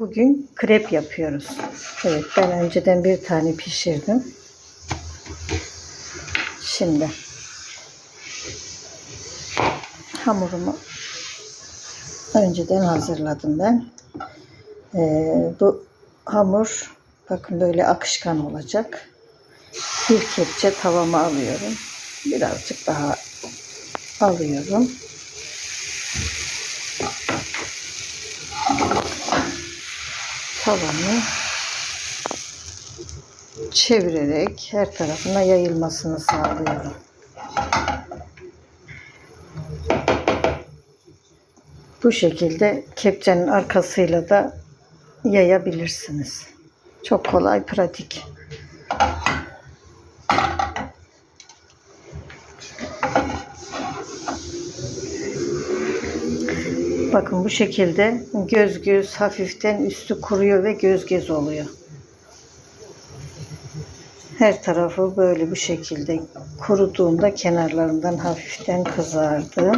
Bugün krep yapıyoruz. Evet ben önceden bir tane pişirdim. Şimdi hamurumu önceden hazırladım ben. Ee, bu hamur bakın böyle akışkan olacak. Bir kepçe tavama alıyorum. Birazcık daha alıyorum. Tavanı çevirerek her tarafına yayılmasını sağlıyorum. Bu şekilde kepçenin arkasıyla da yayabilirsiniz. Çok kolay, pratik. Bakın bu şekilde göz göz hafiften üstü kuruyor ve göz göz oluyor. Her tarafı böyle bu şekilde kuruduğunda kenarlarından hafiften kızardı.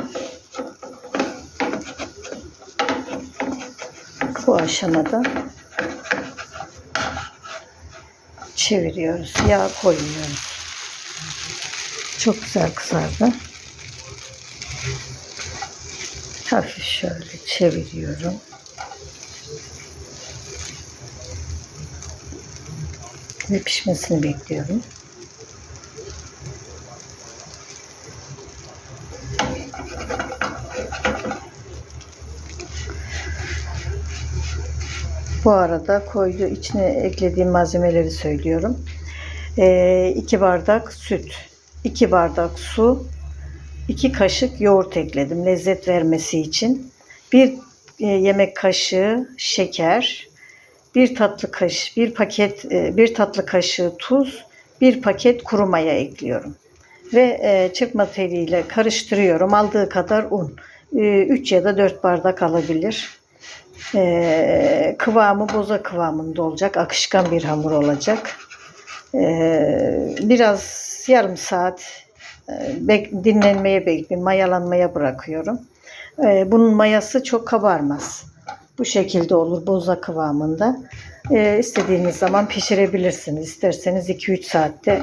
Bu aşamada çeviriyoruz. Yağ koyuyoruz. Çok güzel kızardı. Hafif şöyle çeviriyorum. Ve pişmesini bekliyorum. Bu arada koyduğu içine eklediğim malzemeleri söylüyorum. 2 bardak süt, 2 bardak su, 2 kaşık yoğurt ekledim lezzet vermesi için. 1 yemek kaşığı şeker, 1 tatlı kaşığı, 1 paket, 1 tatlı kaşığı tuz, 1 paket kuru maya ekliyorum. Ve e, çırpma teliyle karıştırıyorum. Aldığı kadar un. 3 ya da 4 bardak alabilir. Kıvamı boza kıvamında olacak. Akışkan bir hamur olacak. Biraz yarım saat e, bek, dinlenmeye bekliyorum. Mayalanmaya bırakıyorum. Ee, bunun mayası çok kabarmaz. Bu şekilde olur boza kıvamında. Ee, istediğiniz zaman pişirebilirsiniz. İsterseniz 2-3 saatte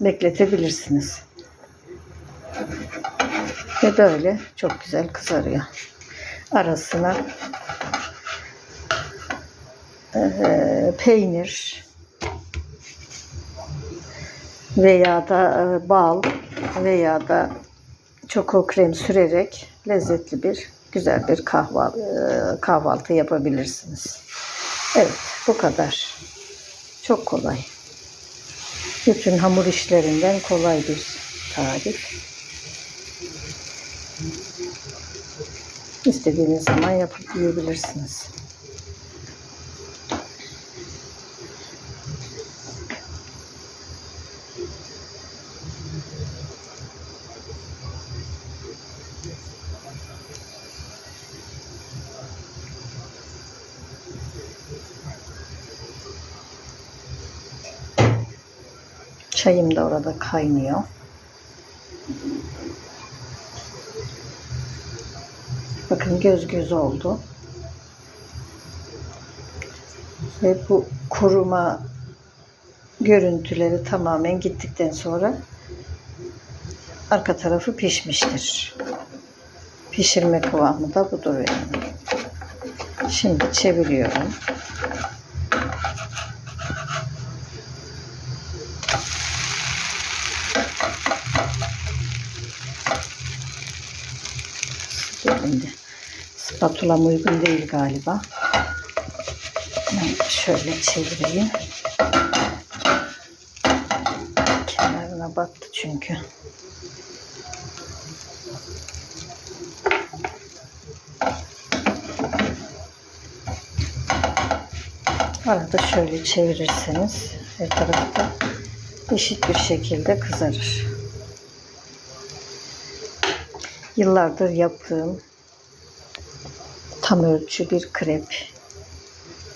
bekletebilirsiniz. Ve böyle çok güzel kızarıyor. Arasına e, peynir veya da e, bal veya da çoko krem sürerek lezzetli bir güzel bir kahvaltı, kahvaltı yapabilirsiniz. Evet bu kadar. Çok kolay. Bütün hamur işlerinden kolay bir tarif. İstediğiniz zaman yapıp Çayım da orada kaynıyor. Bakın göz göz oldu. Ve bu kuruma görüntüleri tamamen gittikten sonra arka tarafı pişmiştir. Pişirme kıvamı da budur yani. Şimdi çeviriyorum. Elimde. Spatulam uygun değil galiba. Ben şöyle çevireyim. Kenarına battı çünkü. Arada şöyle çevirirseniz her tarafta eşit bir şekilde kızarır. Yıllardır yaptığım tam ölçü bir krep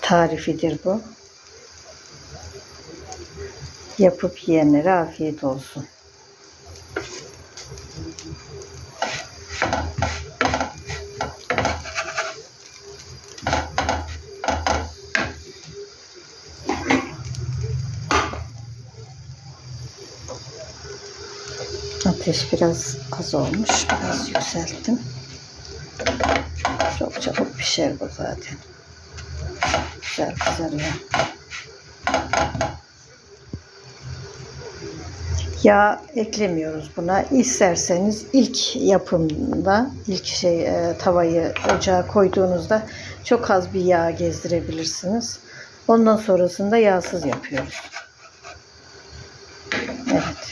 tarifidir bu. Yapıp yiyenlere afiyet olsun. Ateş biraz az olmuş. Biraz yükselttim. Çok çabuk pişer bu zaten. Güzel kızarıyor. Yağ eklemiyoruz buna. İsterseniz ilk yapımda, ilk şey e, tavayı ocağa koyduğunuzda çok az bir yağ gezdirebilirsiniz. Ondan sonrasında yağsız yapıyoruz. Evet.